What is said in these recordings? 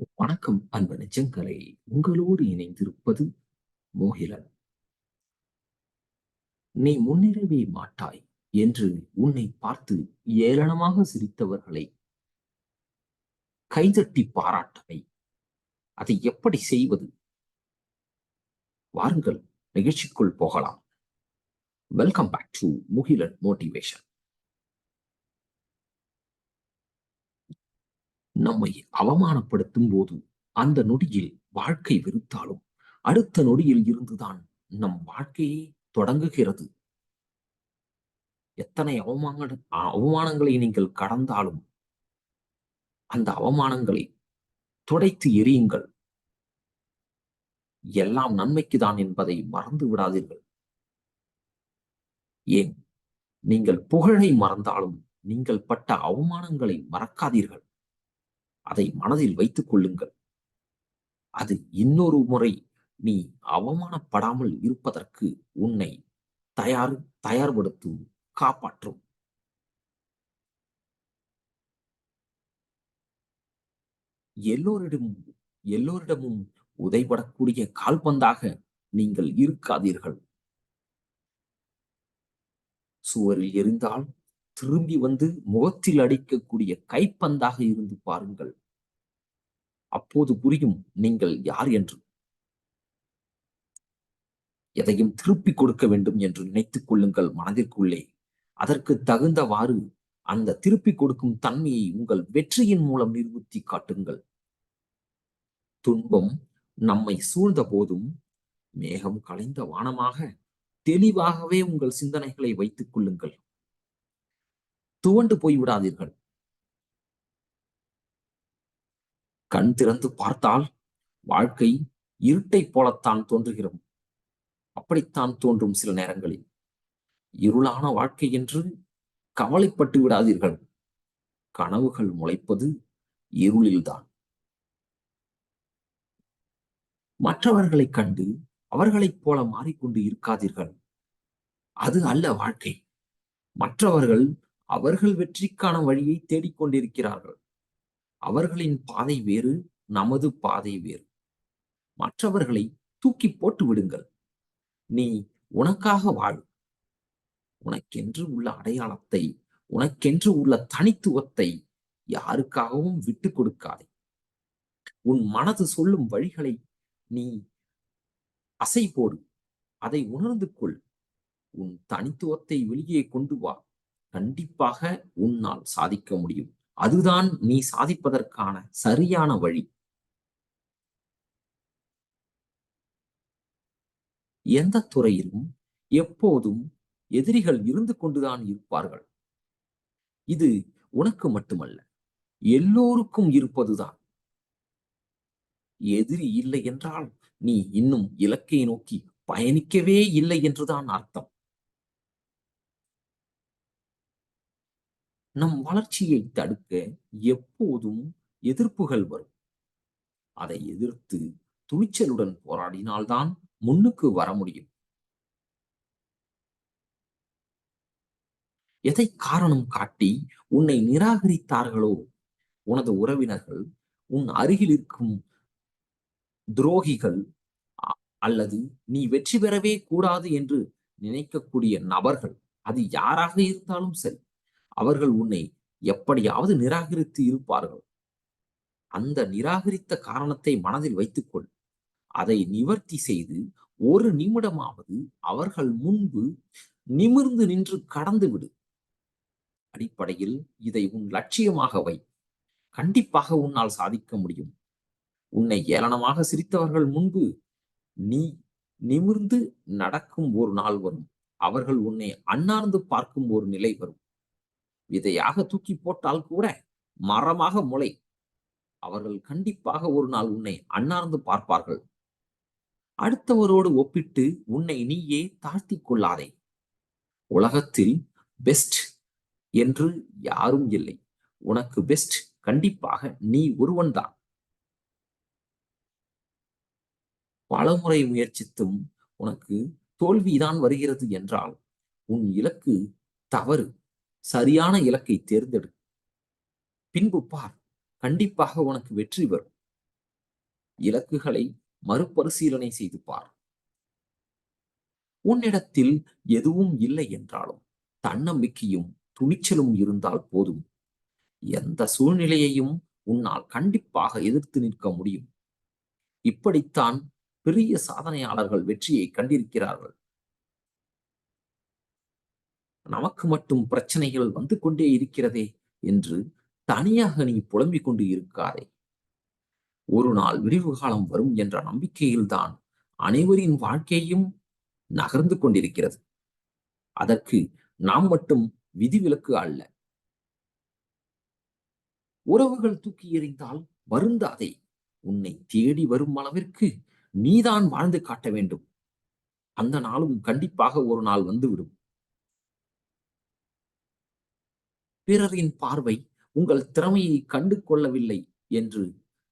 வணக்கம் அன்பு நெஞ்சங்களை உங்களோடு இணைந்திருப்பது மோகிலன். நீ முன்னிறவே மாட்டாய் என்று உன்னை பார்த்து ஏளனமாக சிரித்தவர்களை கைதட்டி பாராட்டவை. அதை எப்படி செய்வது? வாருங்கள் நிகழ்ச்சிக்குள் போகலாம். Welcome back to Mugilan motivation நம்மை அவமானப்படுத்தும் போது அந்த நொடியில் வாழ்க்கை வெறுத்தாலும் அடுத்த நொடியில் இருந்துதான் நம் வாழ்க்கையே தொடங்குகிறது. எத்தனை அவமான அவமானங்களை நீங்கள் கடந்தாலும் அந்த அவமானங்களை துடைத்து எரியுங்கள் எல்லாம் நன்மைக்குதான் என்பதை மறந்து விடாதீர்கள். ஏன்? நீங்கள் புகழை மறந்தாலும் நீங்கள் பட்ட அவமானங்களை மறக்காதீர்கள். அதை மனதில் வைத்துக் கொள்ளுங்கள். அது இன்னொரு முறை நீ அவமானப்படாமல் இருப்பதற்கு உன்னை தயார் தயார்படுத்தும் காப்பாற்றும். எல்லோரிடமும் எல்லோரிடமும் உதைபடக்கூடிய கால்பந்தாக நீங்கள் இருக்காதீர்கள். சுவரில் எரிந்தால் திரும்பி வந்து முகத்தில் அடிக்கக்கூடிய கைப்பந்தாக இருந்து பாருங்கள். அப்போது புரியும் நீங்கள் யார் என்று. எதையும் திருப்பிக் கொடுக்க வேண்டும் என்று நினைத்துக் கொள்ளுங்கள் மனதிற்குள்ளே. அதற்கு தகுந்தவாறு அந்த திருப்பிக் கொடுக்கும் தன்மையை உங்கள் வெற்றியின் மூலம் நிறுவுத்தி காட்டுங்கள். துன்பம் நம்மை சூழ்ந்த போதும் மேகம் கலைந்த வானமாக தெளிவாகவே உங்கள் சிந்தனைகளை வைத்துக் கொள்ளுங்கள். துவண்டு போய்விடாதீர்கள் கண் திறந்து பார்த்தால் வாழ்க்கை இருட்டை போலத்தான் தோன்றுகிறோம் அப்படித்தான் தோன்றும் சில நேரங்களில். இருளான வாழ்க்கை என்று கவலைப்பட்டு விடாதீர்கள். கனவுகள் முளைப்பது இருளில்தான். மற்றவர்களைக் கண்டு அவர்களைப் போல மாறிக்கொண்டு இருக்காதீர்கள். அது அல்ல வாழ்க்கை. மற்றவர்கள் அவர்கள் வெற்றிக்கான வழியை தேடிக்கொண்டிருக்கிறார்கள். அவர்களின் பாதை வேறு நமது பாதை வேறு. மற்றவர்களை தூக்கி போட்டு விடுங்கள். நீ உனக்காக வாழ். உனக்கென்று உள்ள அடையாளத்தை உனக்கென்று உள்ள தனித்துவத்தை யாருக்காகவும் விட்டு கொடுக்காதே. உன் மனது சொல்லும் வழிகளை நீ அசை போடு அதை உணர்ந்து கொள். உன் தனித்துவத்தை வெளியே கொண்டு வா. கண்டிப்பாக உன்னால் சாதிக்க முடியும். அதுதான் நீ சாதிப்பதற்கான சரியான வழி. எந்த துறையிலும் எப்போதும் எதிரிகள் இருந்து கொண்டுதான் இருப்பார்கள். இது உனக்கு மட்டுமல்ல எல்லோருக்கும் இருப்பதுதான். எதிரி இல்லை என்றால் நீ இன்னும் இலக்கை நோக்கி பயணிக்கவே இல்லை என்றுதான் அர்த்தம். நம் வளர்ச்சியை தடுக்க எப்போதும் எதிர்ப்புகள் வரும். அதை எதிர்த்து துணிச்சலுடன் போராடினால்தான் முன்னுக்கு வர முடியும். எதை காரணம் காட்டி உன்னை நிராகரித்தார்களோ? உனது உறவினர்கள் உன் அருகில் இருக்கும் துரோகிகள் அல்லது நீ வெற்றி பெறவே கூடாது என்று நினைக்கக்கூடிய நபர்கள் அது யாராக இருந்தாலும் சரி. அவர்கள் உன்னை எப்படியாவது நிராகரித்து இருப்பார்கள். அந்த நிராகரித்த காரணத்தை மனதில் வைத்துக்கொள். அதை நிவர்த்தி செய்து ஒரு நிமிடமாவது அவர்கள் முன்பு நிமிர்ந்து நின்று கடந்து விடு. அடிப்படையில் இதை உன் லட்சியமாக வை. கண்டிப்பாக உன்னால் சாதிக்க முடியும். உன்னை ஏளனமாக சிரித்தவர்கள் முன்பு நீ நிமிர்ந்து நடக்கும் ஒரு நாள் வரும். அவர்கள் உன்னை அண்ணார்ந்து பார்க்கும் ஒரு நிலை வரும். விதையாக தூக்கி போட்டால் கூட மரமாக முளை. அவர்கள் கண்டிப்பாக ஒரு நாள் உன்னை அண்ணார்ந்து பார்ப்பார்கள். அடுத்தவரோடு ஒப்பிட்டு உன்னை நீயே தாழ்த்தி கொள்ளாதே. உலகத்தில் பெஸ்ட் என்று யாரும் இல்லை. உனக்கு பெஸ்ட் கண்டிப்பாக நீ ஒருவன்தான் பலமுறை முயற்சித்தும் உனக்கு தோல்விதான் வருகிறது என்றால் உன் இலக்கு தவறு. சரியான இலக்கை தேர்ந்தெடு. பின்பு பார் கண்டிப்பாக உனக்கு வெற்றி வரும். இலக்குகளை மறுபரிசீலனை செய்து பார். உன்னிடத்தில் எதுவும் இல்லை என்றாலும் தன்னம்பிக்கையும் துணிச்சலும் இருந்தால் போதும். எந்த சூழ்நிலையையும் உன்னால் கண்டிப்பாக எதிர்த்து நிற்க முடியும். இப்படித்தான் பெரிய சாதனையாளர்கள் வெற்றியை கண்டிருக்கிறார்கள். நமக்கு மட்டும் பிரச்சனைகள் வந்து கொண்டே இருக்கிறதே என்று தனியாக நீ புலம்பிக் கொண்டு இருக்காதே. ஒரு நாள் விரிவு காலம் வரும் என்ற நம்பிக்கையில்தான் அனைவரின் வாழ்க்கையும் நகர்ந்து கொண்டிருக்கிறது. அதற்கு நாம் மட்டும் விதிவிலக்கு அல்ல. உறவுகள் தூக்கி எறிந்தால் வருந்தாதே உன்னை தேடி வரும் அளவிற்கு நீதான் வாழ்ந்து காட்ட வேண்டும். அந்த நாளும் கண்டிப்பாக ஒரு நாள் வந்துவிடும். பிறரின் பார்வை உங்கள் திறமையை கண்டு கொள்ளவில்லை என்று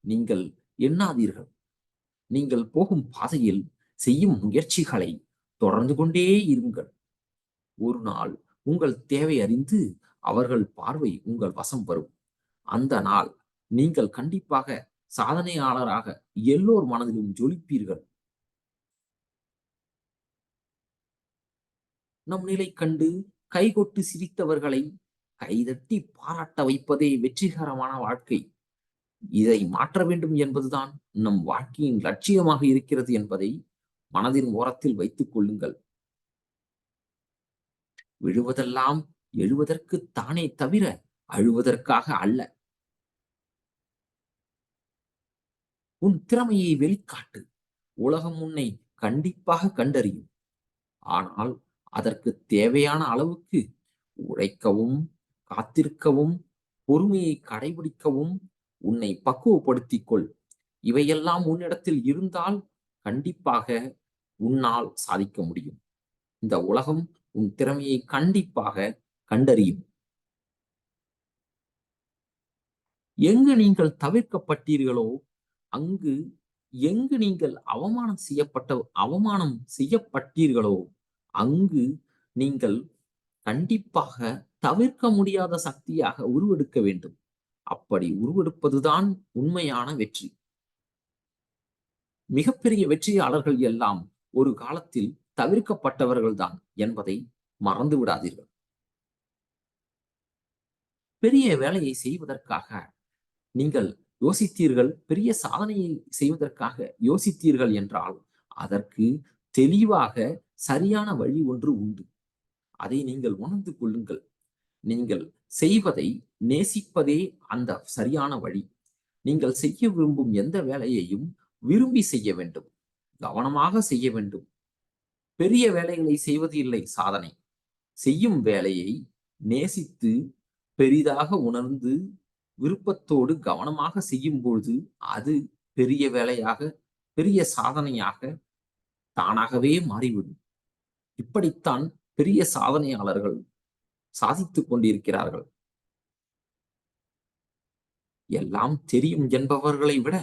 நீங்கள் எண்ணாதீர்கள். நீங்கள் போகும் பாதையில் செய்யும் முயற்சிகளை தொடர்ந்து கொண்டே இருங்கள். ஒரு நாள் உங்கள் தேவை அறிந்து அவர்கள் பார்வை உங்கள் வசம் வரும். அந்த நாள் நீங்கள் கண்டிப்பாக சாதனையாளராக எல்லோர் மனதிலும் ஜொலிப்பீர்கள். நம் நிலை கண்டு கைகொட்டு சிரித்தவர்களை கைதட்டி பாராட்ட வைப்பதே வெற்றிகரமான வாழ்க்கை. இதை மாற்ற வேண்டும் என்பதுதான் நம் வாழ்க்கையின் லட்சியமாக இருக்கிறது என்பதை மனதின் ஓரத்தில் வைத்துக் கொள்ளுங்கள். விழுவதெல்லாம் எழுவதற்கு தானே தவிர அழுவதற்காக அல்ல. உன் திறமையை வெளிக்காட்டு. உலகம் உன்னை கண்டிப்பாக கண்டறியும். ஆனால் அதற்கு தேவையான அளவுக்கு உழைக்கவும் காத்திருக்கவும் பொறுமையை கடைபிடிக்கவும் உன்னை பக்குவப்படுத்திக் கொள் இவையெல்லாம் உன்னிடத்தில் இருந்தால் கண்டிப்பாக உன்னால் சாதிக்க முடியும். இந்த உலகம் உன் திறமையை கண்டிப்பாக கண்டறியும். எங்கு நீங்கள் தவிர்க்கப்பட்டீர்களோ அங்கு எங்கு நீங்கள் அவமானம் செய்யப்பட்ட அவமானம் செய்யப்பட்டீர்களோ அங்கு நீங்கள் கண்டிப்பாக தவிர்க்க முடியாத சக்தியாக உருவெடுக்க வேண்டும். அப்படி உருவெடுப்பதுதான் உண்மையான வெற்றி. மிகப்பெரிய வெற்றியாளர்கள் எல்லாம் ஒரு காலத்தில் தவிர்க்கப்பட்டவர்கள்தான் என்பதை மறந்து விடாதீர்கள். பெரிய வேலையை செய்வதற்காக நீங்கள் யோசித்தீர்கள் பெரிய சாதனையை செய்வதற்காக யோசித்தீர்கள் என்றால் அதற்கு தெளிவாக சரியான வழி ஒன்று உண்டு. அதை நீங்கள் உணர்ந்து கொள்ளுங்கள். நீங்கள் செய்வதை நேசிப்பதே அந்த சரியான வழி. நீங்கள் செய்ய விரும்பும் எந்த வேலையையும் விரும்பி செய்ய வேண்டும். கவனமாக செய்ய வேண்டும். பெரிய வேலைகளை செய்வது இல்லை சாதனை. செய்யும் வேலையை நேசித்து பெரிதாக உணர்ந்து விருப்பத்தோடு கவனமாக செய்யும் பொழுது அது பெரிய வேலையாக பெரிய சாதனையாக தானாகவே மாறிவிடும். இப்படித்தான் பெரிய சாதனையாளர்கள் சாதித்துக் கொண்டிருக்கிறார்கள். எல்லாம் தெரியும் என்பவர்களை விட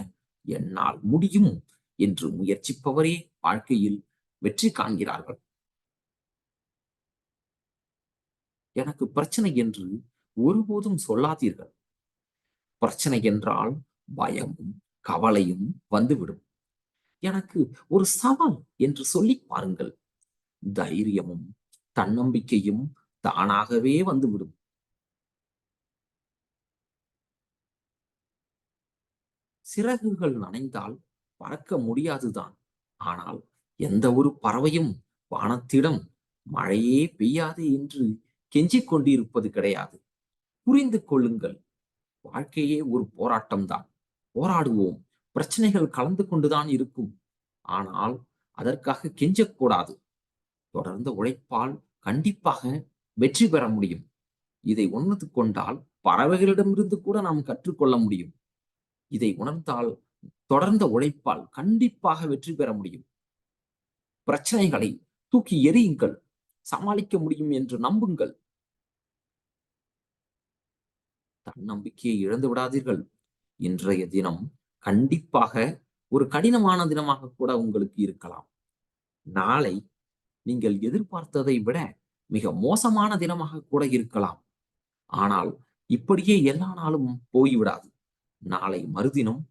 என்னால் முடியும் என்று முயற்சிப்பவரே வாழ்க்கையில் வெற்றி காண்கிறார்கள். எனக்கு பிரச்சனை என்று ஒருபோதும் சொல்லாதீர்கள். பிரச்சனை என்றால் பயமும் கவலையும் வந்துவிடும். எனக்கு ஒரு சவால் என்று சொல்லி பாருங்கள். தைரியமும் தன்னம்பிக்கையும் தானாகவே வந்துவிடும். சிறகுகள் நனைந்தால் பறக்க முடியாதுதான். ஆனால் எந்த ஒரு பறவையும் வானத்திடம் மழையே பெய்யாது என்று கெஞ்சிக் கொண்டிருப்பது கிடையாது. புரிந்து கொள்ளுங்கள் வாழ்க்கையே ஒரு போராட்டம்தான். போராடுவோம் பிரச்சனைகள் கலந்து கொண்டுதான் இருக்கும். ஆனால் அதற்காக கெஞ்சக்கூடாது. தொடர்ந்த உழைப்பால் கண்டிப்பாக வெற்றி பெற முடியும். இதை உணர்ந்து கொண்டால் பறவைகளிடமிருந்து கூட நாம் கற்றுக்கொள்ள முடியும். இதை உணர்ந்தால் தொடர்ந்த உழைப்பால் கண்டிப்பாக வெற்றி பெற முடியும். பிரச்சனைகளை தூக்கி எறியுங்கள். சமாளிக்க முடியும் என்று நம்புங்கள். தன்னம்பிக்கையை இழந்து விடாதீர்கள். இன்றைய தினம் கண்டிப்பாக ஒரு கடினமான தினமாக கூட உங்களுக்கு இருக்கலாம். நாளை நீங்கள் எதிர்பார்த்ததை விட மிக மோசமான தினமாக கூட இருக்கலாம். ஆனால் இப்படியே எல்லா நாளும் போய்விடாது. நாளை மறுதினம்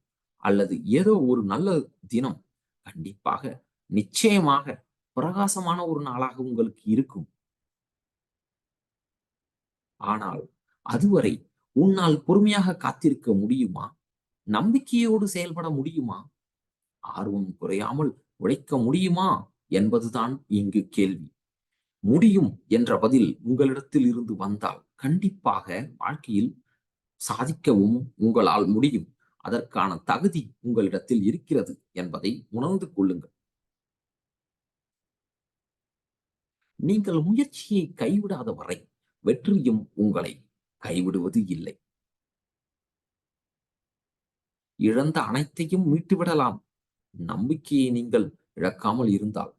அல்லது ஏதோ ஒரு நல்ல தினம் கண்டிப்பாக நிச்சயமாக பிரகாசமான ஒரு நாளாக உங்களுக்கு இருக்கும். ஆனால் அதுவரை உன்னால் பொறுமையாக காத்திருக்க முடியுமா? நம்பிக்கையோடு செயல்பட முடியுமா? ஆர்வம் குறையாமல் உழைக்க முடியுமா? என்பதுதான் இங்கு கேள்வி. முடியும் என்ற பதில் உங்களிடத்தில் இருந்து வந்தால் கண்டிப்பாக வாழ்க்கையில் சாதிக்கவும் உங்களால் முடியும். அதற்கான தகுதி உங்களிடத்தில் இருக்கிறது என்பதை உணர்ந்து கொள்ளுங்கள். நீங்கள் முயற்சியை கைவிடாத வரை வெற்றியும் உங்களை கைவிடுவது இல்லை. இழந்த அனைத்தையும் மீட்டுவிடலாம். நம்பிக்கையை நீங்கள் இழக்காமல் இருந்தால்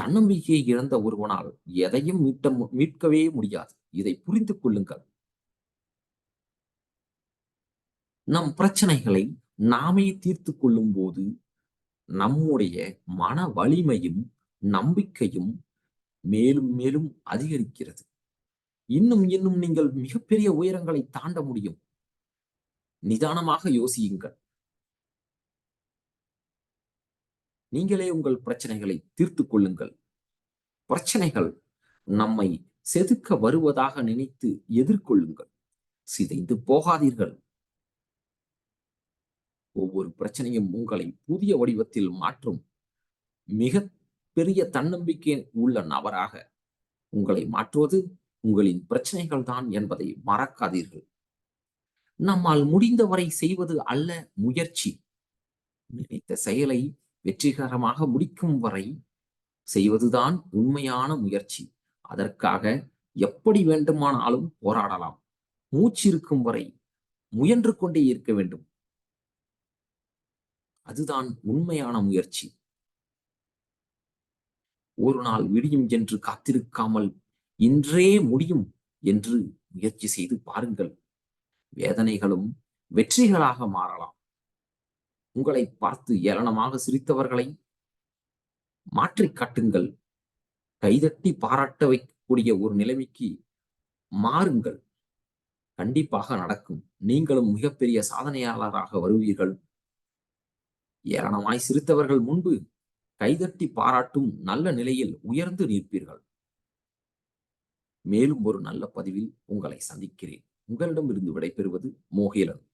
தன்னம்பிக்கையை இழந்த ஒருவனால் எதையும் மீட்ட மீட்கவே முடியாது. இதை புரிந்து கொள்ளுங்கள். நம் பிரச்சனைகளை நாமே தீர்த்து கொள்ளும் போது நம்முடைய மன வலிமையும் நம்பிக்கையும் மேலும் மேலும் அதிகரிக்கிறது. இன்னும் இன்னும் நீங்கள் மிகப்பெரிய உயரங்களை தாண்ட முடியும். நிதானமாக யோசியுங்கள். நீங்களே உங்கள் பிரச்சனைகளை தீர்த்து கொள்ளுங்கள். பிரச்சனைகள் நம்மை செதுக்க வருவதாக நினைத்து எதிர்கொள்ளுங்கள். சிதைந்து போகாதீர்கள். ஒவ்வொரு பிரச்சனையும் உங்களை புதிய வடிவத்தில் மாற்றும் மிக பெரிய தன்னம்பிக்கை உள்ள நபராக உங்களை மாற்றுவது உங்களின் பிரச்சனைகள் தான் என்பதை மறக்காதீர்கள். நம்மால் முடிந்தவரை செய்வது அல்ல முயற்சி. நினைத்த செயலை வெற்றிகரமாக முடிக்கும் வரை செய்வதுதான் உண்மையான முயற்சி. அதற்காக எப்படி வேண்டுமானாலும் போராடலாம். மூச்சு இருக்கும் வரை முயன்று கொண்டே இருக்க வேண்டும். அதுதான் உண்மையான முயற்சி. ஒரு நாள் விடியும் என்று காத்திருக்காமல் இன்றே முடியும் என்று முயற்சி செய்து பாருங்கள். வேதனைகளும் வெற்றிகளாக மாறலாம். உங்களை பார்த்து ஏளனமாக சிரித்தவர்களை மாற்றி காட்டுங்கள். கைதட்டி பாராட்ட வைக்கக்கூடிய ஒரு நிலைமைக்கு மாறுங்கள். கண்டிப்பாக நடக்கும். நீங்களும் மிகப்பெரிய சாதனையாளராக வருவீர்கள். ஏளனமாய் சிரித்தவர்கள் முன்பு கைதட்டி பாராட்டும் நல்ல நிலையில் உயர்ந்து நிற்பீர்கள். மேலும் ஒரு நல்ல பதிவில் உங்களை சந்திக்கிறேன். உங்களிடமிருந்து விடைபெறுவது மோகிலன்.